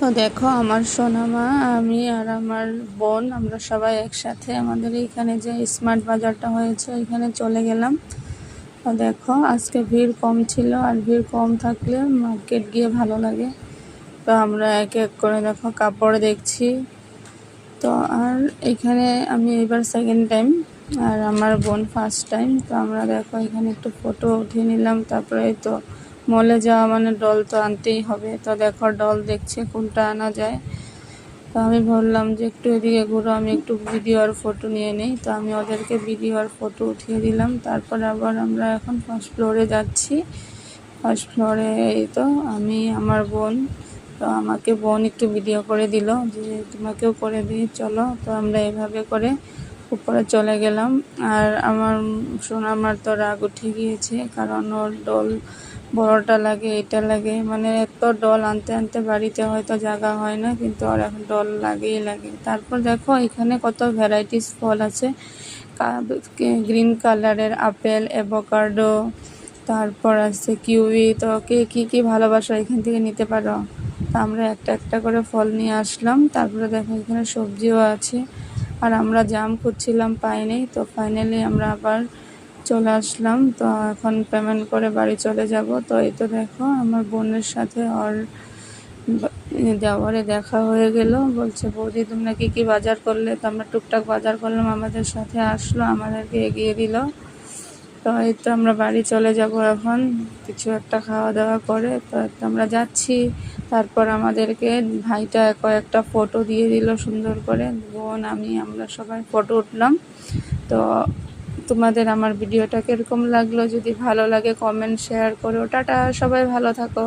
তো দেখো, আমার সোনামা আমি আর আমার বোন, আমরা সবাই একসাথে আমাদের এইখানে যে স্মার্ট বাজারটা হয়েছে ওইখানে চলে গেলাম। তো দেখো, আজকে ভিড় কম ছিল, আর ভিড় কম থাকলে মার্কেট গিয়ে ভালো লাগে। তো আমরা এক এক করে দেখো কাপড় দেখছি। তো আর এখানে আমি এবার সেকেন্ড টাইম আর আমার বোন ফার্স্ট টাইম তো আমরা দেখো এখানে একটু ফটো উঠিয়ে নিলাম, তারপরে তো মলে যাওয়া মানে ডল তো আনতেই হবে। তো দেখো ডল দেখছে কোনটা আনা যায়। তো আমি বললাম যে একটু এদিকে ঘুরো, আমি একটু ভিডিও আর ফটো নিয়ে নিই। তো আমি ওদেরকে ভিডিও আর ফটো উঠিয়ে দিলাম। তারপর আবার আমরা এখন ফার্স্ট ফ্লোরে যাচ্ছি। ফার্স্ট ফ্লোরে এই তো আমি, আমার বোন, তো আমাকে বোন একটু ভিডিও করে দিল যে তোমাকেও করে দিই, চলো। তো আমরা এভাবে করে উপরে চলে গেলাম। আর আমার সোনা আমার তো রাগ উঠে গিয়েছে, কারণ ওর ডল বড়টা লাগে, এটা লাগে। মানে এত ডল আনতে আনতে বাড়িতে হয়তো জায়গা হয় না, কিন্তু আর এখন ডল লাগেই লাগে। তারপর দেখো, এখানে কত ভ্যারাইটিস ফল আছে। গ্রিন কালারের আপেল অ্যাভোকাডো তারপর আছে কিউই তো কে, কী কী ভালোবাসো এখান থেকে নিতে পারো? তো আমরা একটা একটা করে ফল নিয়ে আসলাম। তারপরে দেখো, এখানে সবজিও আছে। আর আমরা জাম খুঁজছিলাম পাইনি তো ফাইনালি আমরা আবার চলে আসলাম। তো এখন পেমেন্ট করে বাড়ি চলে যাব। তো এই তো দেখো, আমার বোনের সাথে ওর দেওয়ারে দেখা হয়ে গেল। বলছে, বৌদি, তোমরা কী কী বাজার করলে? তো আমরা টুকটাক বাজার করলাম। আমাদের সাথে আসলো, আমাদেরকে এগিয়ে দিল। তো এই তো আমরা বাড়ি চলে যাব এখন। কিছু একটা খাওয়া দাওয়া করে, তো আমরা যাচ্ছি। তারপর আমাদেরকে ভাইটা কয়েকটা ফটো দিয়ে দিল সুন্দর করে। বোন, আমি, আমরা সবাই ফটো উঠলাম। তো তোমাদের আমার ভিডিওটা কীরকম লাগল? যদি ভালো লাগে কমেন্ট শেয়ার করো। টাটা, সবাই ভালো থাকো।